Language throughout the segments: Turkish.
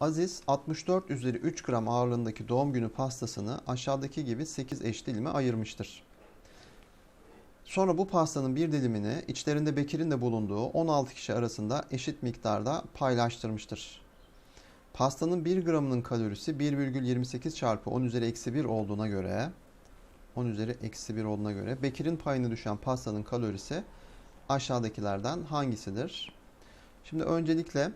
Aziz 64 üzeri 3 gram ağırlığındaki doğum günü pastasını aşağıdaki gibi 8 eş dilime ayırmıştır. Sonra bu pastanın bir dilimini içlerinde Bekir'in de bulunduğu 16 kişi arasında eşit miktarda paylaştırmıştır. Pastanın 1 gramının kalorisi 1,28 çarpı 10 üzeri eksi 1 olduğuna göre 10 üzeri eksi 1 olduğuna göre Bekir'in payına düşen pastanın kalorisi aşağıdakilerden hangisidir? Şimdi öncelikle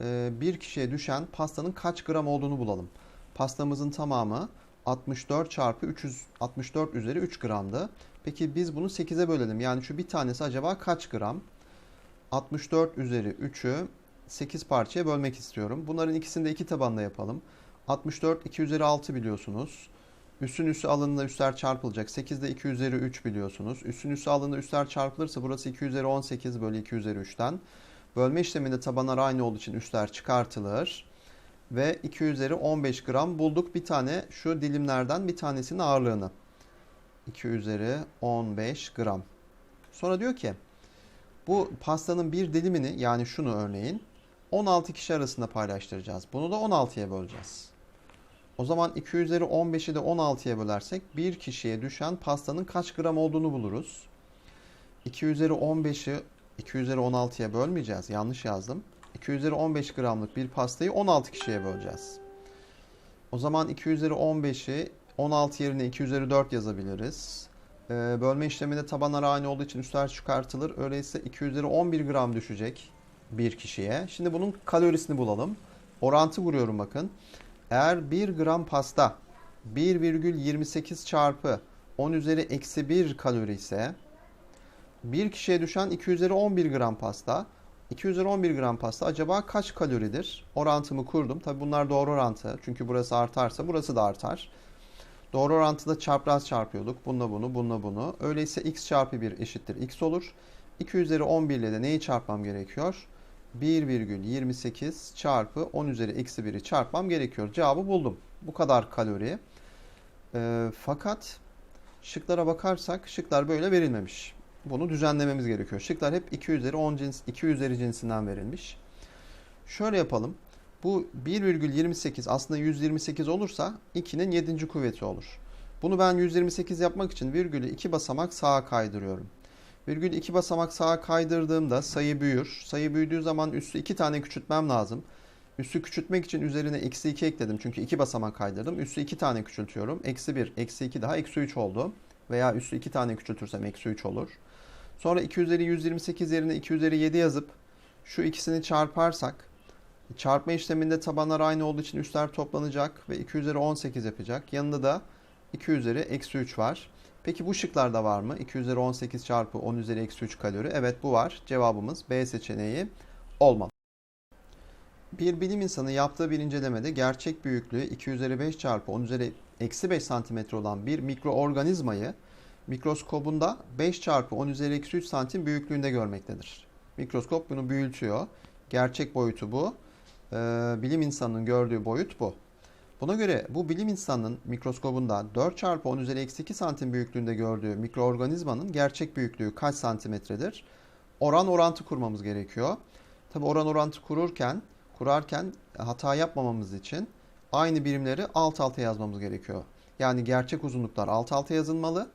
e, bir kişiye düşen pastanın kaç gram olduğunu bulalım. Pastamızın tamamı 64 çarpı 364 üzeri 3 gramdı. Peki biz bunu 8'e bölelim. Yani şu bir tanesi acaba kaç gram? 64 üzeri 3'ü 8 parçaya bölmek istiyorum. Bunların ikisini de iki tabanla yapalım. 64 2 üzeri 6 biliyorsunuz. Üssün üssü alınında üstler çarpılacak. 8 de 2 üzeri 3 biliyorsunuz. Üssün üssü alınında üstler çarpılırsa burası 2 üzeri 18 bölü 2 üzeri 3'ten. Bölme işleminde tabanlar aynı olduğu için üstler çıkartılır. Ve 2 üzeri 15 gram bulduk bir tane şu dilimlerden bir tanesinin ağırlığını. 2 üzeri 15 gram. Sonra diyor ki bu pastanın bir dilimini yani şunu örneğin 16 kişi arasında paylaştıracağız. Bunu da 16'ya böleceğiz. O zaman 2 üzeri 15'i de 16'ya bölersek bir kişiye düşen pastanın kaç gram olduğunu buluruz. 2 üzeri 15'i 2 üzeri 16'ya bölmeyeceğiz. Yanlış yazdım. 2 üzeri 15 gramlık bir pastayı 16 kişiye böleceğiz. O zaman 2 üzeri 15'i 16 yerine 2 üzeri 4 yazabiliriz. Ee, bölme işleminde tabanlar aynı olduğu için üstler çıkartılır. Öyleyse 2 üzeri 11 gram düşecek bir kişiye. Şimdi bunun kalorisini bulalım. Orantı kuruyorum bakın. Eğer 1 gram pasta 1,28 çarpı 10 üzeri eksi 1 kalori ise bir kişiye düşen 2 üzeri 11 gram pasta 2 üzeri 11 gram pasta acaba kaç kaloridir? Orantımı kurdum. Tabi bunlar doğru orantı. Çünkü burası artarsa burası da artar. Doğru orantıda çapraz çarpıyorduk. Bununla bunu, bununla bunu. Öyleyse x çarpı 1 eşittir x olur. 2 üzeri 11 ile de neyi çarpmam gerekiyor? 1,28 çarpı 10 üzeri eksi 1'i çarpmam gerekiyor. Cevabı buldum. Bu kadar kalori. E, fakat şıklara bakarsak şıklar böyle verilmemiş. Bunu düzenlememiz gerekiyor. Şıklar hep 2 üzeri 10 cins, 2 üzeri cinsinden verilmiş. Şöyle yapalım. Bu 1,28 aslında 128 olursa 2'nin 7. kuvveti olur. Bunu ben 128 yapmak için virgülü 2 basamak sağa kaydırıyorum. Virgül 2 basamak sağa kaydırdığımda sayı büyür. Sayı büyüdüğü zaman üssü 2 tane küçültmem lazım. Üssü küçültmek için üzerine eksi 2 ekledim. Çünkü 2 basamak kaydırdım. Üssü 2 tane küçültüyorum. Eksi 1, eksi 2 daha eksi 3 oldu. Veya üssü 2 tane küçültürsem eksi 3 olur. Sonra 2 üzeri 128 yerine 2 üzeri 7 yazıp şu ikisini çarparsak çarpma işleminde tabanlar aynı olduğu için üstler toplanacak ve 2 üzeri 18 yapacak. Yanında da 2 üzeri eksi 3 var. Peki bu şıklarda var mı? 2 üzeri 18 çarpı 10 üzeri eksi 3 kalori. Evet bu var. Cevabımız B seçeneği olmalı. Bir bilim insanı yaptığı bir incelemede gerçek büyüklüğü 2 üzeri 5 çarpı 10 üzeri eksi 5 santimetre olan bir mikroorganizmayı mikroskobunda 5 çarpı 10 üzeri eksi 3 santim büyüklüğünde görmektedir. Mikroskop bunu büyütüyor. Gerçek boyutu bu. Ee, bilim insanının gördüğü boyut bu. Buna göre bu bilim insanının mikroskobunda 4 çarpı 10 üzeri eksi 2 santim büyüklüğünde gördüğü mikroorganizmanın gerçek büyüklüğü kaç santimetredir? Oran orantı kurmamız gerekiyor. Tabi oran orantı kururken, kurarken hata yapmamamız için aynı birimleri alt alta yazmamız gerekiyor. Yani gerçek uzunluklar alt alta yazılmalı.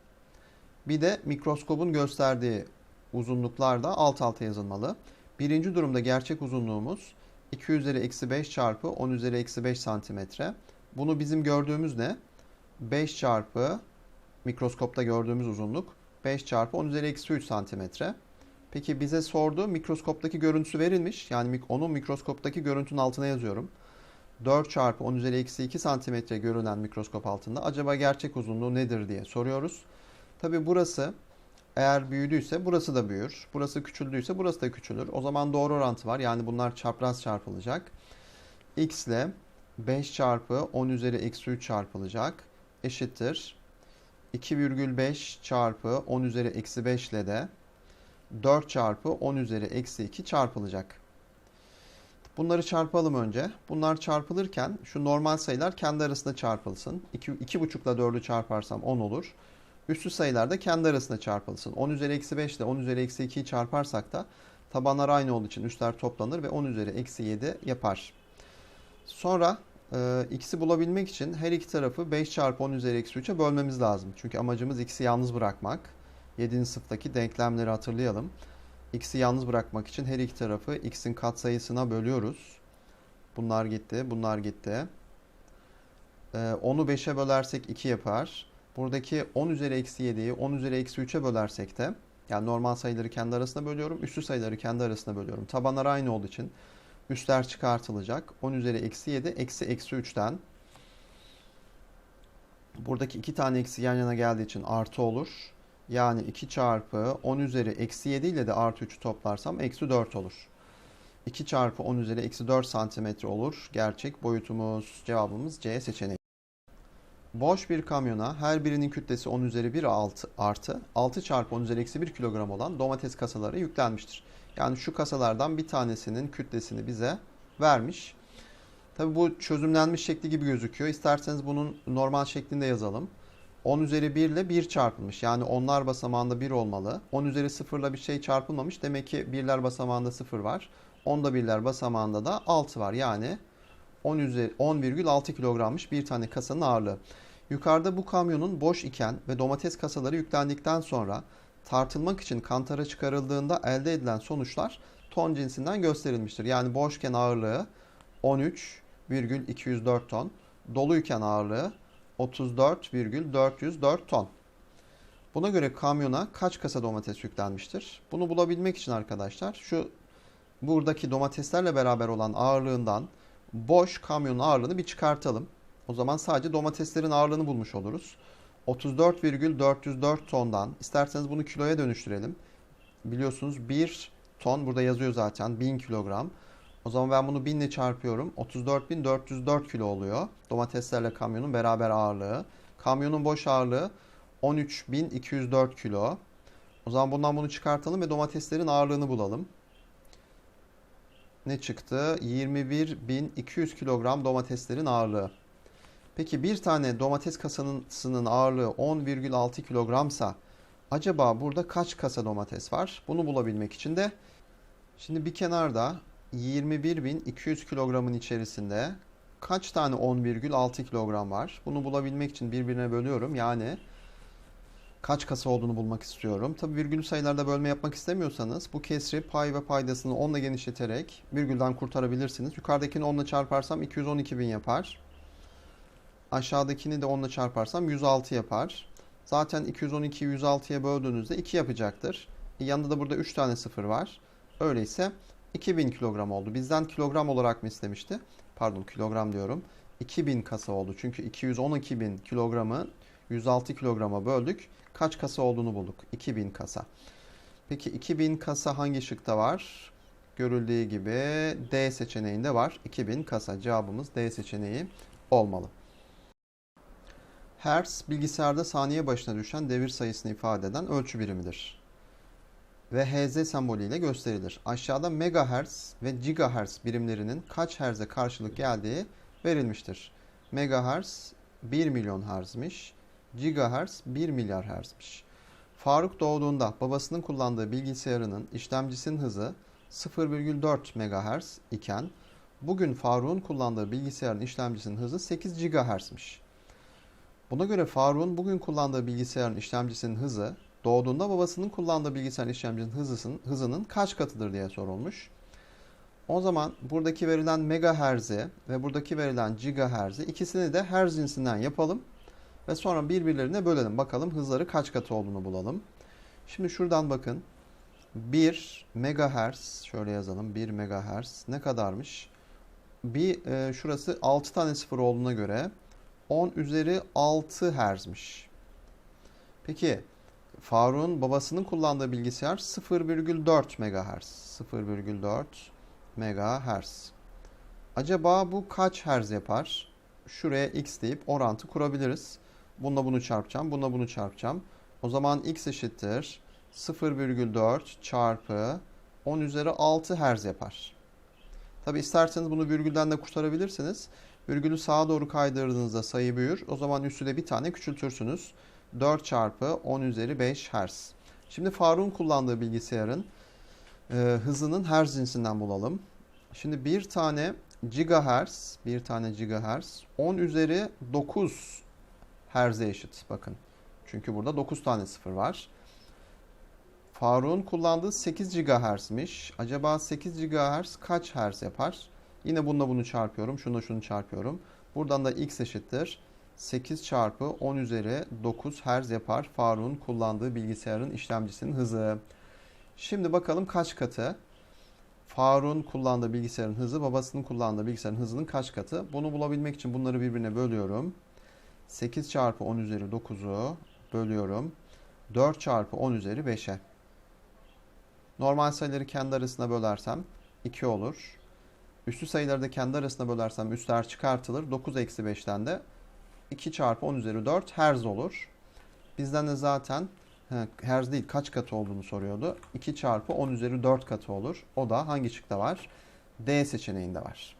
Bir de mikroskobun gösterdiği uzunluklar da alt alta yazılmalı. Birinci durumda gerçek uzunluğumuz 2 üzeri eksi 5 çarpı 10 üzeri eksi 5 santimetre. Bunu bizim gördüğümüz ne? 5 çarpı mikroskopta gördüğümüz uzunluk 5 çarpı 10 üzeri eksi 3 santimetre. Peki bize sordu mikroskoptaki görüntüsü verilmiş. Yani onun mikroskoptaki görüntünün altına yazıyorum. 4 çarpı 10 üzeri eksi 2 santimetre görünen mikroskop altında acaba gerçek uzunluğu nedir diye soruyoruz. Tabi burası eğer büyüdüyse burası da büyür. Burası küçüldüyse burası da küçülür. O zaman doğru orantı var. Yani bunlar çapraz çarpılacak. X ile 5 çarpı 10 üzeri eksi 3 çarpılacak. Eşittir. 2,5 çarpı 10 üzeri eksi 5 ile de 4 çarpı 10 üzeri eksi 2 çarpılacak. Bunları çarpalım önce. Bunlar çarpılırken şu normal sayılar kendi arasında çarpılsın. 2,5 ile 4'ü çarparsam 10 olur. Üstü sayılar da kendi arasında çarpılsın. 10 üzeri eksi 5 ile 10 üzeri eksi 2'yi çarparsak da tabanlar aynı olduğu için üstler toplanır ve 10 üzeri eksi 7 yapar. Sonra e, x'i bulabilmek için her iki tarafı 5 çarpı 10 üzeri eksi 3'e bölmemiz lazım. Çünkü amacımız x'i yalnız bırakmak. 7. sınıftaki denklemleri hatırlayalım. x'i yalnız bırakmak için her iki tarafı x'in katsayısına bölüyoruz. Bunlar gitti, bunlar gitti. Ee, 10'u 5'e bölersek 2 yapar. Buradaki 10 üzeri eksi 7'yi 10 üzeri eksi 3'e bölersek de yani normal sayıları kendi arasına bölüyorum. Üstü sayıları kendi arasına bölüyorum. Tabanlar aynı olduğu için üstler çıkartılacak. 10 üzeri eksi 7 eksi eksi 3'ten buradaki iki tane eksi yan yana geldiği için artı olur. Yani 2 çarpı 10 üzeri eksi 7 ile de artı 3'ü toplarsam eksi 4 olur. 2 çarpı 10 üzeri eksi 4 santimetre olur. Gerçek boyutumuz cevabımız C seçeneği. Boş bir kamyona her birinin kütlesi 10 üzeri 1 altı, artı 6 çarpı 10 üzeri eksi 1 kilogram olan domates kasaları yüklenmiştir. Yani şu kasalardan bir tanesinin kütlesini bize vermiş. Tabi bu çözümlenmiş şekli gibi gözüküyor. İsterseniz bunun normal şeklinde yazalım. 10 üzeri 1 ile 1 çarpılmış. Yani onlar basamağında 1 olmalı. 10 üzeri 0 ile bir şey çarpılmamış. Demek ki birler basamağında 0 var. 10'da birler basamağında da 6 var. Yani 10 üzeri 10,6 kilogrammış bir tane kasanın ağırlığı. Yukarıda bu kamyonun boş iken ve domates kasaları yüklendikten sonra tartılmak için kantara çıkarıldığında elde edilen sonuçlar ton cinsinden gösterilmiştir. Yani boşken ağırlığı 13,204 ton, doluyken ağırlığı 34,404 ton. Buna göre kamyona kaç kasa domates yüklenmiştir? Bunu bulabilmek için arkadaşlar şu buradaki domateslerle beraber olan ağırlığından boş kamyonun ağırlığını bir çıkartalım. O zaman sadece domateslerin ağırlığını bulmuş oluruz. 34,404 tondan isterseniz bunu kiloya dönüştürelim. Biliyorsunuz 1 ton burada yazıyor zaten 1000 kilogram. O zaman ben bunu 1000 ile çarpıyorum. 34.404 kilo oluyor. Domateslerle kamyonun beraber ağırlığı. Kamyonun boş ağırlığı 13.204 kilo. O zaman bundan bunu çıkartalım ve domateslerin ağırlığını bulalım. Ne çıktı? 21.200 kilogram domateslerin ağırlığı. Peki bir tane domates kasasının ağırlığı 10,6 kilogramsa acaba burada kaç kasa domates var? Bunu bulabilmek için de şimdi bir kenarda 21.200 kilogramın içerisinde kaç tane 10,6 kilogram var? Bunu bulabilmek için birbirine bölüyorum. Yani kaç kasa olduğunu bulmak istiyorum. Tabi virgül sayılarda bölme yapmak istemiyorsanız bu kesri pay ve paydasını 10 ile genişleterek virgülden kurtarabilirsiniz. Yukarıdakini 10 ile çarparsam 212.000 yapar. Aşağıdakini de 10 ile çarparsam 106 yapar. Zaten 212'yi 106'ya böldüğünüzde 2 yapacaktır. E yanında da burada 3 tane sıfır var. Öyleyse 2000 kilogram oldu. Bizden kilogram olarak mı istemişti? Pardon kilogram diyorum. 2000 kasa oldu. Çünkü 212 bin kilogramı 106 kilograma böldük. Kaç kasa olduğunu bulduk. 2000 kasa. Peki 2000 kasa hangi şıkta var? Görüldüğü gibi D seçeneğinde var. 2000 kasa. Cevabımız D seçeneği olmalı. Hertz bilgisayarda saniye başına düşen devir sayısını ifade eden ölçü birimidir. Ve Hz sembolüyle gösterilir. Aşağıda megahertz ve gigahertz birimlerinin kaç herze karşılık geldiği verilmiştir. Megahertz 1 milyon herzmiş. Gigahertz 1 milyar herzmiş. Faruk doğduğunda babasının kullandığı bilgisayarının işlemcisinin hızı 0,4 MHz iken bugün Faruk'un kullandığı bilgisayarın işlemcisinin hızı 8 GHz'miş. Buna göre Faruk'un bugün kullandığı bilgisayarın işlemcisinin hızı doğduğunda babasının kullandığı bilgisayarın işlemcisinin hızısının, hızının kaç katıdır diye sorulmuş. O zaman buradaki verilen megahertz'i ve buradaki verilen gigahertz'i ikisini de hertz cinsinden yapalım. Ve sonra birbirlerine bölelim. Bakalım hızları kaç katı olduğunu bulalım. Şimdi şuradan bakın. 1 megahertz şöyle yazalım. 1 megahertz ne kadarmış? Bir e, şurası 6 tane sıfır olduğuna göre 10 üzeri 6 hertzmiş. Peki Faruk'un babasının kullandığı bilgisayar 0,4 megahertz. 0,4 megahertz. Acaba bu kaç hertz yapar? Şuraya x deyip orantı kurabiliriz. Bununla bunu çarpacağım. Bununla bunu çarpacağım. O zaman x eşittir 0,4 çarpı 10 üzeri 6 hertz yapar. Tabi isterseniz bunu virgülden de kurtarabilirsiniz. Virgülü sağa doğru kaydırdığınızda sayı büyür. O zaman üstü de bir tane küçültürsünüz. 4 çarpı 10 üzeri 5 hertz. Şimdi Faruk'un kullandığı bilgisayarın e, hızının hertz cinsinden bulalım. Şimdi bir tane gigahertz, bir tane gigahertz 10 üzeri 9 Hz'e eşit. Bakın. Çünkü burada 9 tane sıfır var. Faruk'un kullandığı 8 GHz'miş. Acaba 8 GHz kaç Hz yapar? Yine bununla bunu çarpıyorum. Şunu şunu çarpıyorum. Buradan da x eşittir. 8 çarpı 10 üzeri 9 Hz yapar Faruk'un kullandığı bilgisayarın işlemcisinin hızı. Şimdi bakalım kaç katı? Faruk'un kullandığı bilgisayarın hızı babasının kullandığı bilgisayarın hızının kaç katı? Bunu bulabilmek için bunları birbirine bölüyorum. 8 çarpı 10 üzeri 9'u bölüyorum. 4 çarpı 10 üzeri 5'e. Normal sayıları kendi arasına bölersem 2 olur. Üstü sayıları da kendi arasına bölersem üstler çıkartılır. 9 eksi 5'ten de 2 çarpı 10 üzeri 4 herz olur. Bizden de zaten he, herz değil kaç katı olduğunu soruyordu. 2 çarpı 10 üzeri 4 katı olur. O da hangi şıkta var? D seçeneğinde var.